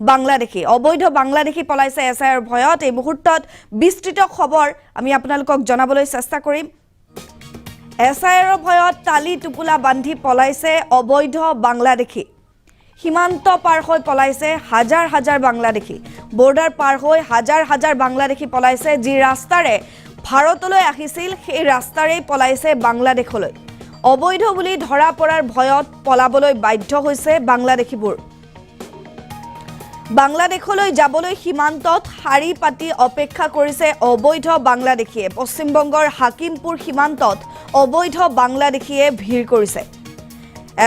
বাংলাদেশী অবৈধ বাংলাদেশী পলাইছে এছ আইৰ ভয়ত। এই মুহূৰ্তত বিস্তৃত খবৰ আমি আপোনালোকক জনাবলৈ চেষ্টা কৰিম। এছ আইৰ ভয়ত তালি টোপোলা বান্ধি পলাইছে অবৈধ বাংলাদেশী সীমান্ত পাৰ হৈ পলাইছে হাজাৰ হাজাৰ বাংলাদেশী বৰ্ডাৰ পাৰ হৈ হাজাৰ হাজাৰ বাংলাদেশী পলাইছে যি ৰাস্তাৰে ভাৰতলৈ আহিছিল, সেই ৰাস্তাৰেই পলাইছে বাংলাদেশলৈ অবৈধ বুলি ধৰা পৰাৰ ভয়ত পলাবলৈ বাধ্য হৈছে বাংলাদেশীবোৰ বাংলাদেশলৈ যাবলৈ সীমান্তত শাৰী পাতি অপেক্ষা কৰিছে অবৈধ বাংলাদেশীয়ে। পশ্চিমবংগৰ হাকিমপুৰ সীমান্তত অবৈধ বাংলাদেশীয়ে ভিৰ কৰিছে।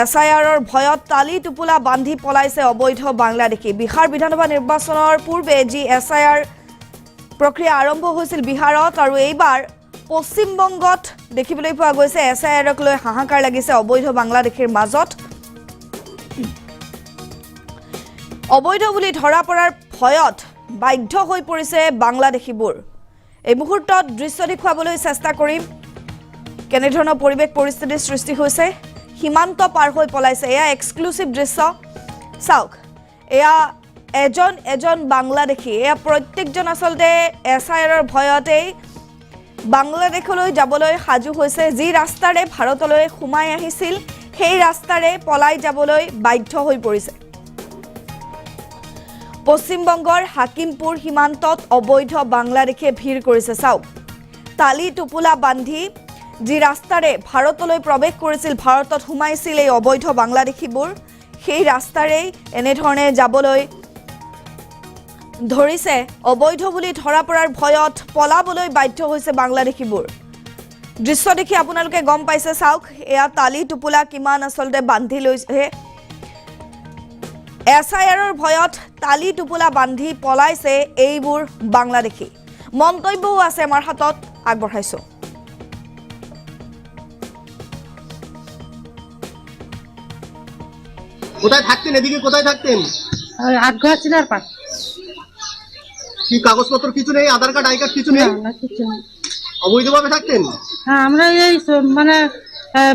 এছ আই আৰৰ ভয়ত তালি টোপোলা বান্ধি পলাইছে অবৈধ বাংলাদেশী। বিহাৰ বিধানসভা নিৰ্বাচনৰ পূৰ্বে যি এছ আই আৰ প্ৰক্ৰিয়া আৰম্ভ হৈছিল বিহাৰত আৰু এইবাৰ পশ্চিমবংগত দেখিবলৈ পোৱা গৈছে, এছ আই আৰক লৈ হাহাকাৰ লাগিছে। অবৈধ বাংলাদেশীৰ মাজত অবৈধ বুলি ধৰা পৰাৰ ভয়ত বাধ্য হৈ পৰিছে বাংলাদেশীবোৰ। এই মুহূৰ্তত দৃশ্য দেখুৱাবলৈ চেষ্টা কৰিম। কেনেধৰণৰ পৰিৱেশ পৰিস্থিতিৰ সৃষ্টি হৈছে সীমান্ত পাৰ হৈ পলাইছে। এয়া এক্সক্লুচিভ দৃশ্য। চাওক এয়া এজন এজন বাংলাদেশী। এয়া প্ৰত্যেকজন আচলতে এছ আই আৰৰ ভয়তেই বাংলাদেশলৈ যাবলৈ সাজু হৈছে। যি ৰাস্তাৰে ভাৰতলৈ সোমাই আহিছিল সেই ৰাস্তাৰে পলাই যাবলৈ বাধ্য হৈ পৰিছে। পশ্চিমবংগৰ হাকিমপুৰ সীমান্তত অবৈধ বাংলাদেশীয়ে ভিৰ কৰিছে চাওক। তালি টোপোলা বান্ধি যি ৰাস্তাৰে ভাৰতলৈ প্ৰৱেশ কৰিছিল ভাৰতত সোমাইছিল এই অবৈধ বাংলাদেশীবোৰ সেই ৰাস্তাৰেই এনেধৰণে যাবলৈ ধৰিছে। অবৈধ বুলি ধৰা পৰাৰ ভয়ত পলাবলৈ বাধ্য হৈছে বাংলাদেশীবোৰ দৃশ্য দেখি আপোনালোকে গম পাইছে চাওক এয়া তালি টোপোলা কিমান আচলতে বান্ধি লৈছে। এছ আই আৰৰ ভয়ত তালি টোপোলা বান্ধি পলাইছে এইবোৰ বাংলাদেশী মন্তব্যও আছে আমাৰ হাতত আগবঢ়াইছোঁ। কোথায় থাকতেন এদিকে কোথায় থাকতেন? আগ্রহ ছিল আর কি কাগজপত্র কিছু নেই? আধার কার্ড আই কার্ড কিছু নেই। অবৈধভাবে থাকতেন? হ্যাঁ আমরা এই মানে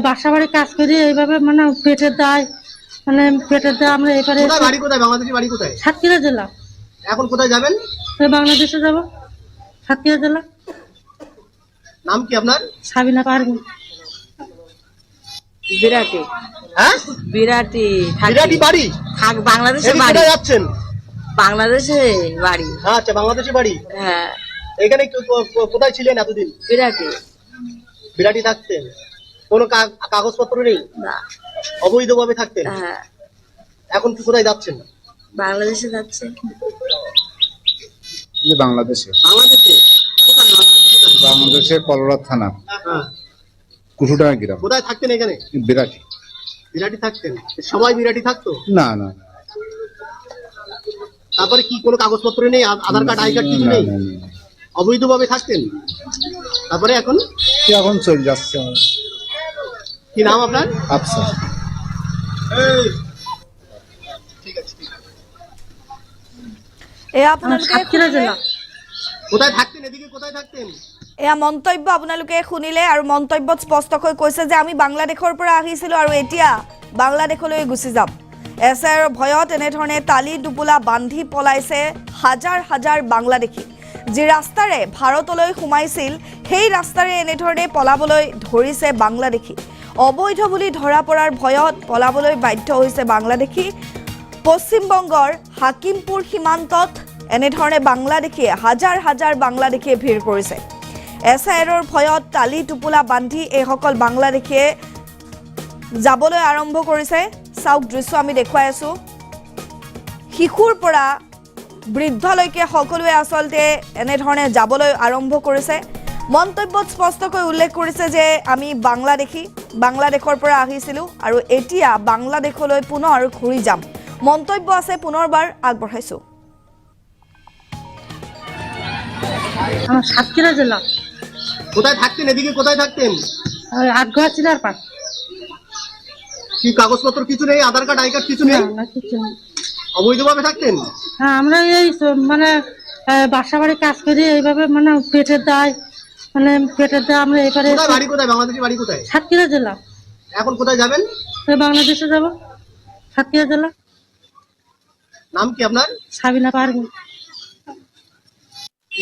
বাসা বাড়ি কাজ করি এইভাবে মানে পেটের দায় মানে পেটের দায় আমরা এবারে কোথায় বাড়ি কোথায়? বাংলাদেশের বাড়ি কোথায়? সাতক্ষীরা জেলা। এখন কোথায় যাবেন? বাংলাদেশে যাব। সাতক্ষীরা জেলা। নাম কি আপনার? সাবিনা পারব বিরাটি। হ্যাঁ? বিরাটি। বিরাটি বাড়ি? থাক বাংলাদেশে বাড়ি। কোথায় যাচ্ছেন? বাংলাদেশে বাড়ি। হ্যাঁ আচ্ছা বাংলাদেশে বাড়ি? হ্যাঁ। এখানে কোথায় ছিলেন এতদিন? বিরাটি। বিরাটি থাকতেন। কোনো কাগজপত্র নেই? না। অবৈধভাবে থাকতেন। হ্যাঁ। এখন কি কোথায় যাচ্ছেন বাংলাদেশে যাচ্ছে। বাংলাদেশে। বাংলাদেশে? কোথায়? কলরা থানা। হ্যাঁ। কুসুডাঙ্গা গ্রাম। কোথায় থাকতেন এখানে? বিরাটি। বিরাটি থাকতেন? সবাই বিরাটি থাকতো? না না। তারপরে কি কোনো কাগজপত্র নেই? আধার কার্ড আই কার্ড কিছু নেই। অবৈধভাবে থাকতেন? তারপরে এখন? কি এখন চলে যাচ্ছে। কি নাম আপনার? আচ্ছা এয়া আপোনালোকে কোথায় থাকতেন এদিকে কোথায় থাকতেন? এয়া মন্তব্য আপোনালোকে শুনিলে আৰু মন্তব্যত স্পষ্টকৈ কৈছে যে আমি বাংলাদেশৰ পৰা আহিছিলোঁ আৰু এতিয়া বাংলাদেশলৈ গুচি যাম। এছ আইৰ ভয়ত এনেধৰণে তালি টোপোলা বান্ধি পলাইছে হাজাৰ হাজাৰ বাংলাদেশী। যি ৰাস্তাৰে ভাৰতলৈ সোমাইছিল সেই ৰাস্তাৰে এনেধৰণে পলাবলৈ ধৰিছে বাংলাদেশী। অবৈধ বুলি ধৰা পৰাৰ ভয়ত পলাবলৈ বাধ্য হৈছে বাংলাদেশী। পশ্চিমবংগৰ হাকিমপুৰ সীমান্তত এনেধৰণে বাংলাদেশীয়ে হাজাৰ হাজাৰ বাংলাদেশীয়ে ভিৰ কৰিছে। এছ আই আৰৰ ভয়ত তালি টোপোলা বান্ধি এইসকল বাংলাদেশীয়ে যাবলৈ আৰম্ভ কৰিছে। চাওক দৃশ্য আমি দেখুৱাই আছোঁ। শিশুৰ পৰা বৃদ্ধলৈকে সকলোৱে আচলতে এনেধৰণে যাবলৈ আৰম্ভ কৰিছে। মন্তব্যত স্পষ্টকৈ উল্লেখ কৰিছে যে আমি বাংলাদেশী। বাংলাদেশৰ পৰা আহিছিলোঁ আৰু এতিয়া বাংলাদেশলৈ পুনৰ ঘূৰি যাম। মন্তব্য আছে পুনৰবাৰ আগবঢ়াইছোঁ। আমার সাতক্ষীরা জেলা কোথায় থাকতেন? এদিকে কোথায় থাকতেন? কি কাগজপত্র কিছু নেই? আধার কার্ড আই কার্ড কিছু নেই। অবৈধভাবে থাকতেন? হ্যাঁ আমরা এই মানে বাসা বাড়ি কাজ করি এইভাবে মানে পেটের দায়। মানে পেটের দায় আমরা এবারে কোথায় বাড়ি কোথায়? বাংলাদেশের বাড়ি কোথায়? সাতক্ষীরা জেলা। এখন কোথায় যাবেন? বাংলাদেশে যাব। সাতক্ষীরা জেলা। নাম কি আপনার? সাবিনা পারব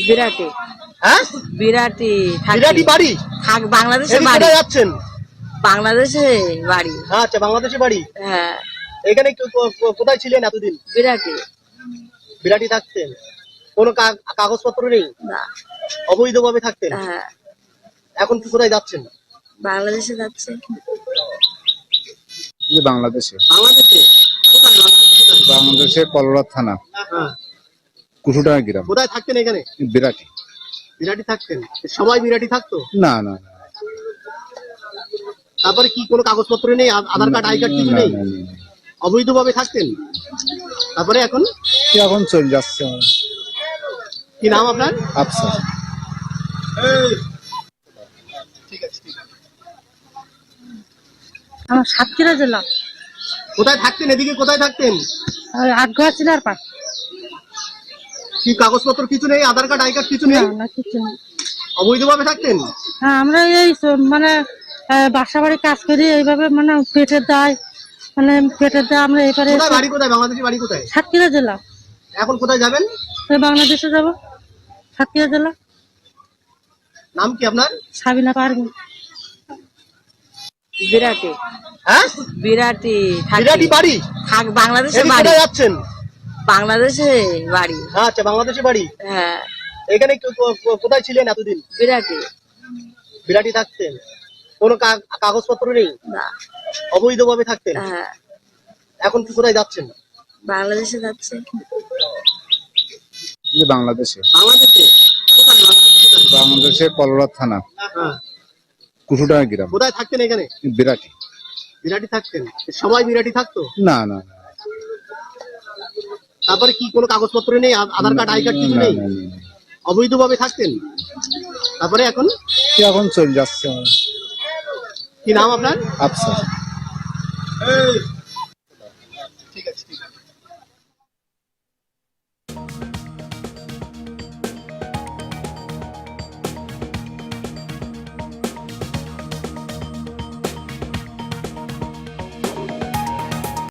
বিরাটি। হ্যাঁ? বিরাটি বিরাটি বাড়ি? থাক বাংলাদেশে বাড়ি। কোথায় যাচ্ছেন? বাংলাদেশে বাড়ি। হ্যাঁ আচ্ছা বাংলাদেশে বাড়ি? হ্যাঁ। এখানে কোথায় ছিলেন এতদিন? বিরাটি। বিরাটি থাকতেন। কোনো কাগজপত্র নেই? না। অবৈধভাবে থাকতেন। হ্যাঁ। এখন কি কোথায় যাচ্ছেন? বাংলাদেশে যাচ্ছে। বাংলাদেশে। বাংলাদেশে? কোথায়? বাংলাদেশে? বাংলাদেশে কলরা থানা। হ্যাঁ। কুসুডাঙ্গা গ্রাম। কোথায় থাকতেন এখানে? বিরাটি। বিরাটি থাকতেন? সবাই বিরাটি থাকতো? না না না। তারপরে কি কোনো কাগজপত্র নেই? আধার কার্ড আই কার্ড কিছু নেই। অবৈধভাবে থাকতেন? তারপরে এখন? এখন চলে যাচ্ছে। কি নাম আপনার? আফসা ঠিক আছে ঠিক আছে আমার সাতক্ষীরা জেলা। কোথায় থাকতেন? এদিকে কোথায় থাকতেন? আর আটঘর চিনার পার কি কাগজপত্র কিছু নেই? আধার কার্ড আই কার্ড কিছু নেই? না কিছু না অবৈধভাবে থাকতেন? হ্যাঁ আমরা এই মানে বাসা বাড়ি কাজ করি এইভাবে মানে পেটের দায় মানে পেটের দায় আমরা এবারে বাড়ি কোথায়? বাংলাদেশি বাড়ি কোথায়? সাতক্ষীরা জেলা। এখন কোথায় যাবেন? বাংলাদেশে যাব। সাতক্ষীরা জেলা। নাম কি আপনার? সাবিনা পারব বিরাটি। হ্যাঁ? বিরাটি বিরাটি বাড়ি? থাক বাংলাদেশে বাড়ি। কোথায় যাচ্ছেন? বাংলাদেশে বাড়ি। হ্যাঁ আচ্ছা বাংলাদেশে বাড়ি? হ্যাঁ। এখানে কোথায় ছিলেন এতদিন? বিরাটি। বিরাটি থাকতেন? কোনো কাগজপত্র নেই? না। অবৈধভাবে থাকতেন? হ্যাঁ। এখন কি কোথায় যাচ্ছেন? বাংলাদেশে যাচ্ছে। বাংলাদেশে। বাংলাদেশে? কোথায় বাংলাদেশে কোথায়? কলরা থানা। কুসুডাঙ্গা গ্রাম। কোথায় থাকতেন এখানে? বিরাটি। বিরাটি থাকতেন। সবাই বিরাটি থাকতো? না না না। তারপরে কি কোনো কাগজপত্র নেই? আধার কার্ড আই কার্ড কিছু নেই। অবৈধভাবে থাকতেন? তারপরে এখন? এখন চলে যাচ্ছে। কি নাম আপনার? আছে